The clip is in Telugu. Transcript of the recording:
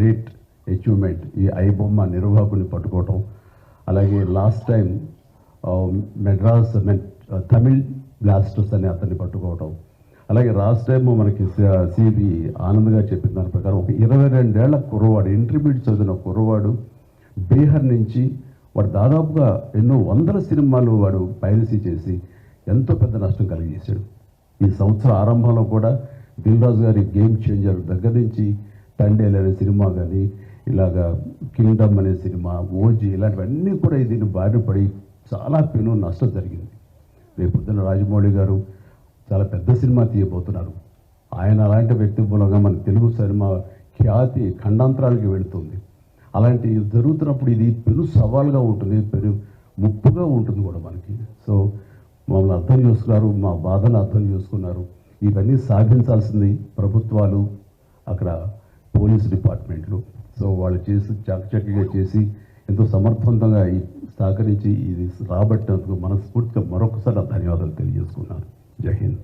గ్రేట్ అచీవ్మెంట్ ఈ ఐబొమ్మ నిర్వాహకుని పట్టుకోవటం. అలాగే last time Madras Tamil blasters అని అతన్ని పట్టుకోవటం. అలాగే లాస్ట్ టైం మనకి సిబి ఆనంద్ గారు చెప్పిన దాని ప్రకారం ఒక ఇరవై రెండేళ్ళ కుర్రవాడు ఇంటర్మీడియట్ చదివిన కుర్రవాడు బీహార్ నుంచి వాడు దాదాపుగా ఎన్నో వందల సినిమాలు వాడు పైరసీ చేసి ఎంతో పెద్ద నష్టం కలిగజేశాడు. ఈ సంవత్సరం ఆరంభంలో కూడా దిల్ రాజు గారి గేమ్ చేంజర్ దగ్గర నుంచి తండేలు అనే సినిమా కానీ ఇలాగా కింగ్డమ్ అనే సినిమా ఓజీ ఇలాంటివన్నీ కూడా దీన్ని బారిన పడి చాలా పెను నష్టం జరిగింది. రేపు పొద్దున్న రాజమౌళి గారు చాలా పెద్ద సినిమా తీయబోతున్నారు. ఆయన అలాంటి వ్యక్తి మూలంగా మన తెలుగు సినిమా ఖ్యాతి ఖండాంతరాలకి వెళుతుంది. అలాంటి జరుగుతున్నప్పుడు ఇది పెను సవాల్గా ఉంటుంది పెను ముప్పుగా ఉంటుంది కూడా మనకి. సో మమ్మల్ని అర్థం చేసుకున్నారు మా బాధను అర్థం చేసుకున్నారు. ఇవన్నీ సాధించాల్సింది ప్రభుత్వాలు అక్కడ పోలీస్ డిపార్ట్మెంట్లు. సో వాళ్ళు చేసి చకచకగా చేసి ఎంతో సమర్థవంతంగా సహకరించి ఇది రాబట్టినందుకు మనస్ఫూర్తిగా మరొకసారి ధన్యవాదాలు తెలియజేసుకున్నాను. జై హింద్.